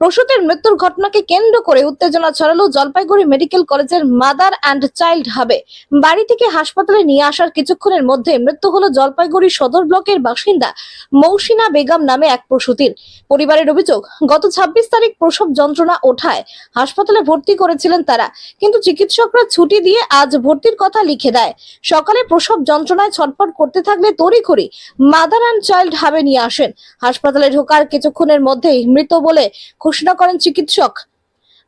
প্রসূতির মৃত্যুর ঘটনাকে কেন্দ্র করে উত্তেজনা ছড়ালো জলপাইগুড়ি মেডিকেল কলেজের মাদার অ্যান্ড চাইল্ড হাবে। বাড়ি থেকে হাসপাতালে নিয়ে আসার কিছুক্ষণের মধ্যে মৃত্যু হলো জলপাইগুড়ি সদর ব্লকের বাসিন্দা মৌসিনা বেগম নামে এক প্রসূতির। পরিবারের অভিযোগ, গত ছাব্বিশ তারিখ প্রসব যন্ত্রণা ওঠায়। হাসপাতালে ভর্তি করেছিলেন তারা, কিন্তু চিকিৎসকরা ছুটি দিয়ে আজ ভর্তির কথা লিখে দেয়। সকালে প্রসব যন্ত্রণায় ছটফট করতে থাকলে তড়িঘড়ি মাদার অ্যান্ড চাইল্ড হাবে নিয়ে আসেন। হাসপাতালে ঢোকার কিছুক্ষণের মধ্যেই মৃত বলে ঘোষণা করেন চিকিৎসক।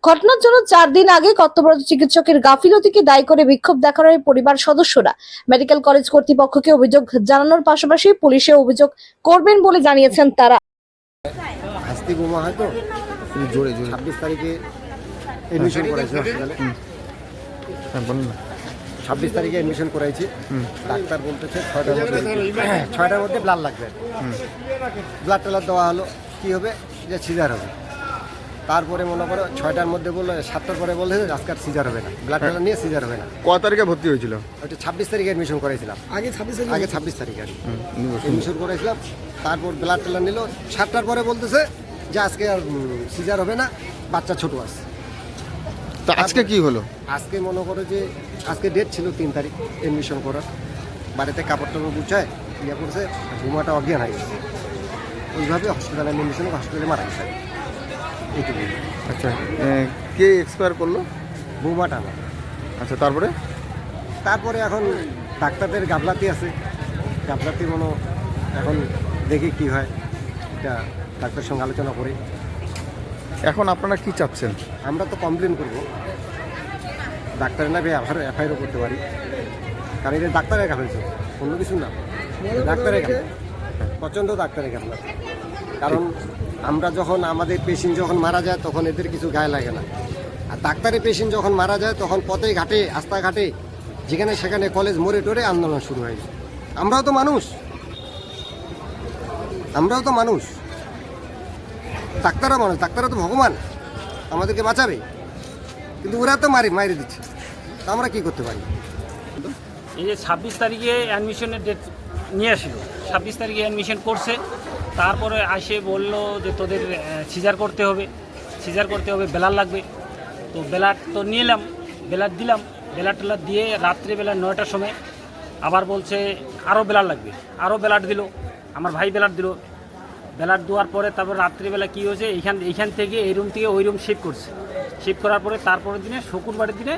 ঘটনার জন্য চার দিন আগে কর্তব্যরত চিকিৎসকের গাফিলতিকে দায়ী করে বিক্ষোভ দেখানো হয় পরিবার সদস্যরা। মেডিকেল কলেজ কর্তৃপক্ষকে অভিযোগ জানানোর পাশাপাশি পুলিশে অভিযোগ করবেন বলে জানিয়েছেন তারা। হাস্তি বোমা হয়তো জোরে জোরে। ছাব্বিশ তারিখে এডমিশন করাইছি হ্যাঁ বলুন ছাব্বিশ তারিখে এডমিশন করাইছি। ডাক্তার বলতেছে ছয়টার মধ্যে ছয়টার মধ্যে ব্লাড লাগবে। ব্লাড ট্যালার দেওয়া হলো। কি হবে? যে সিজার হবে। তারপরে মনে করো ছয়টার মধ্যে বলল সাতটার পরে বললে আজকাল সিজার হবে না। ব্লাড ট্যালার নিয়ে সিজার হবে না। ক তারিখে ভর্তি হয়েছিল? ওইটা ছাব্বিশ তারিখে এডমিশন করেছিলাম আগে ছাব্বিশ আগে ছাব্বিশ তারিখে আর এডমিশন করেছিলাম তারপর ব্লাড টেলার নিল। সাতটার পরে বলতেছে যে আজকে আর সিজার হবে না বাচ্চা ছোট আছে। তা আজকে কি হলো? আজকে মনে করো যে আজকে ডেট ছিল তিন তারিখ এডমিশন করার। বাড়িতে কাপড় টাপড় গুছায় ইয়ে করছে ঘুমাটা অজ্ঞান হয়ে গেছে। ওইভাবে হসপিটালে এডমিশন হসপিটালে মারা গেছে। আচ্ছা। কে এক্সপায়ার করল? বৌমাটা না আচ্ছা তারপরে? তারপরে এখন ডাক্তারদের গাবলাতি আছে। গাবলাতি মনে এখন দেখি কি হয়। এটা ডাক্তারের সঙ্গে আলোচনা করি। এখন আপনারা কি চাচ্ছেন? আমরা তো কমপ্লেন করব। ডাক্তারের নামে এফআইআরও করতে পারি। কারণ এটা ডাক্তারের গাফেলছে অন্য কিছু না। ডাক্তারের গাফেল প্রচণ্ড ডাক্তারের গাফেল কারণ আমরা যখন আমাদের পেশেন্ট যখন মারা যায়, তখন এদের কিছু গায়ে লাগে না। আর ডাক্তারের পেশেন্ট যখন মারা যায়, তখন পথে ঘাটে রাস্তাঘাটে যেখানে সেখানে কলেজ মোড়ে টোরে আন্দোলন শুরু হয়। আমরাও তো মানুষ। আমরাও তো মানুষ। ডাক্তারও মানুষ ডাক্তারও তো ভগবান। আমাদেরকে বাঁচাবে। কিন্তু ওরা তো মারি মারি দিচ্ছে। আমরা কি করতে পারি? এই যে ছাব্বিশ তারিখে অ্যাডমিশনের ডেট নিয়ে আসলো। ছাব্বিশ তারিখে অ্যাডমিশন করছে। তারপরে আসে বলল যে তোদের সিজার করতে হবে। সিজার করতে হবে, বেলার লাগবে। তো বেলার তো নিয়ে এলাম, বেলার দিলাম। বেলার টেলার দিয়ে রাত্রিবেলা নয়টার সময় আবার বলছে আরও বেলার লাগবে। আরও বেলার দিল, আমার ভাই বেলার দিল। বেলার দেওয়ার পরে তারপর রাত্রিবেলা কী হয়েছে এইখান এইখান থেকে এই রুম থেকে ওই রুম শিফট করছে। শিফট করার পরে তারপরের দিনে, শুক্রবারের দিনে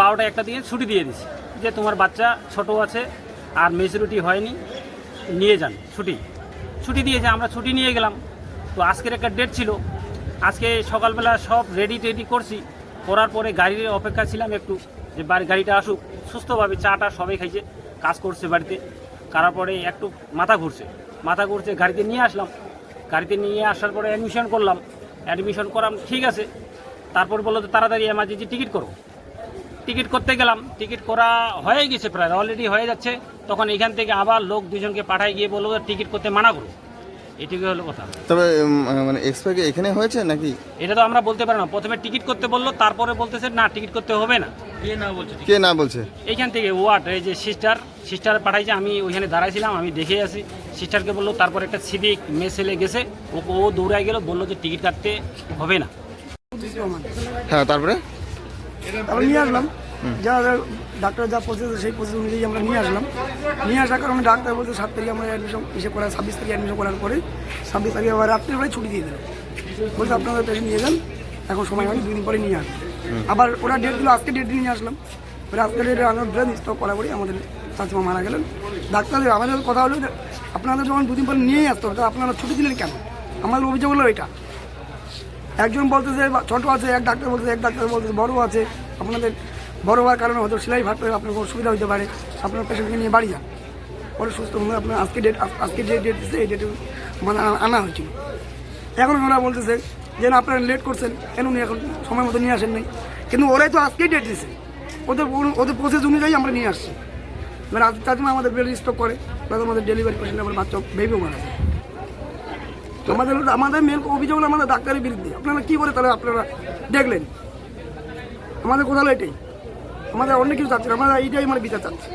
বারোটা একটা দিকে ছুটি দিয়ে দিছে যে তোমার বাচ্চা ছোট আছে, আর মেচুরিটি হয়নি, নিয়ে যান, ছুটি। ছুটি দিয়েছে, আমরা ছুটি নিয়ে গেলাম। তো আজকের একটা ডেট ছিল। আজকে সকালবেলা সব রেডি টেডি করছি। করার পরে গাড়ির অপেক্ষা ছিলাম একটু, যে বাড়ি গাড়িটা আসুক, সুস্থভাবে চাটা সবাই খাইছে, কাজ করছে বাড়িতে। করার পরে একটু মাথা ঘুরছে। মাথা ঘুরছে, গাড়িতে নিয়ে আসলাম। গাড়িতে নিয়ে আসার পরে অ্যাডমিশন করলাম। অ্যাডমিশন করাম, ঠিক আছে। তারপর বলল তো তাড়াতাড়ি এমার্জেন্সি টিকিট করো। টিকিট করতে গেলাম। টিকিট করা হয়ে গেছে প্রায় অলরেডি হয়ে যাচ্ছে। তখন এখান থেকে আবার লোক দুজনকে পাঠায় গিয়ে বলল টিকিট করতে মানা করো। এটুকু হলো কথা। তবে মানে এক্সপায়ার এখানে হয়েছে নাকি? এটা তো আমরা বলতে পারি না। প্রথমে টিকিট করতে বলল তারপরে বলতেছে না টিকিট করতে হবে না। কে না বলছে কে না বলছে? এখান থেকে ওয়ার্ড এই যে সিস্টার সিস্টার পাঠাইছে আমি ওইখানে দাঁড়াইছিলাম আমি দেখে আসি। সিস্টারকে বলল তারপর একটা সিভিক মেসেলে গেছে ও ও দৌড়ায় গেল বলল যে টিকিট কাটতে হবে না। হ্যাঁ তারপরে? তারপরে নিয়ে আসলাম। যা ডাক্তার যা প্রসেস সেই প্রসেস অনুযায়ী আমরা নিয়ে আসলাম। নিয়ে আসার কারণে ডাক্তার বলতে সাত তারিখে আমরা অ্যাডমিশন এসে করা ছাব্বিশ তারিখে অ্যাডমিশন করার পরে, ছাব্বিশ তারিখে আবার রাত্রিবেলায় ছুটি দিয়ে দিল বলছে আপনাদের পেশেন্ট নিয়ে যান, এখন সময় হয়নি, দুদিন পরে নিয়ে আসবেন আবার ওরা ডেট দিল, আজকে ডেট নিয়ে আসলাম। আজকে ডেটে আনার ব্রেন স্টক করা করি আমাদের চাচিমা মারা গেলেন। ডাক্তারদের আমাদের কথা হলো আপনাদের যখন দুদিন পরে নিয়েই আসতে হবে আপনারা ছুটি দিলেন কেন? আমাদের অভিযোগ হলো এটা। একজন বলতেছে ছোট আছে, এক ডাক্তার বলতেছে এক ডাক্তার বলতেছে বড় আছে, আপনাদের বড় হওয়ার কারণে হয়তো সেলাই ভাবতে আপনার অসুবিধা হতে পারে। আপনার পেশেন্টকে নিয়ে বাড়ি যান। পরে সুস্থ হলে আপনার আজকে ডেট আজকে যে ডেট দিচ্ছে এই ডেটে মানে আনা- হয়েছিল। এখন ওরা বলতেছে যে, না, আপনারা লেট করছেন। কেন উনি এখন সময় মতো নিয়ে আসেন নাই? কিন্তু ওরাই তো আজকেই ডেট দিছে। ওদের ওদের প্রসেস অনুযায়ী আমরা নিয়ে আসছি। এবার আজ, তার আমাদের বেড স্টক করে তাদের আমাদের ডেলিভারি পেশেন্ট আমার বাচ্চা বেবিও মারা যায় আমাদের আমাদের মেন অভিযোগ হলো আমাদের ডাক্তারের বিরুদ্ধে। আপনারা কি করে তাহলে আপনারা দেখলেন? আমাদের কোথাও এটাই। আমাদের অনেক কিছু চাচ্ছি না, আমরা এইটাই মানে বিচার চাচ্ছি।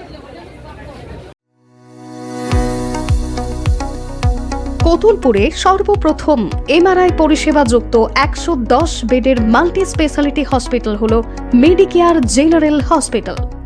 কতুলপুরে সর্বপ্রথম এমআরআই পরিষেবা যুক্ত একশো দশ বেডের মাল্টি স্পেশালিটি হসপিটাল হল মেডিকেয়ার জেনারেল হসপিটাল।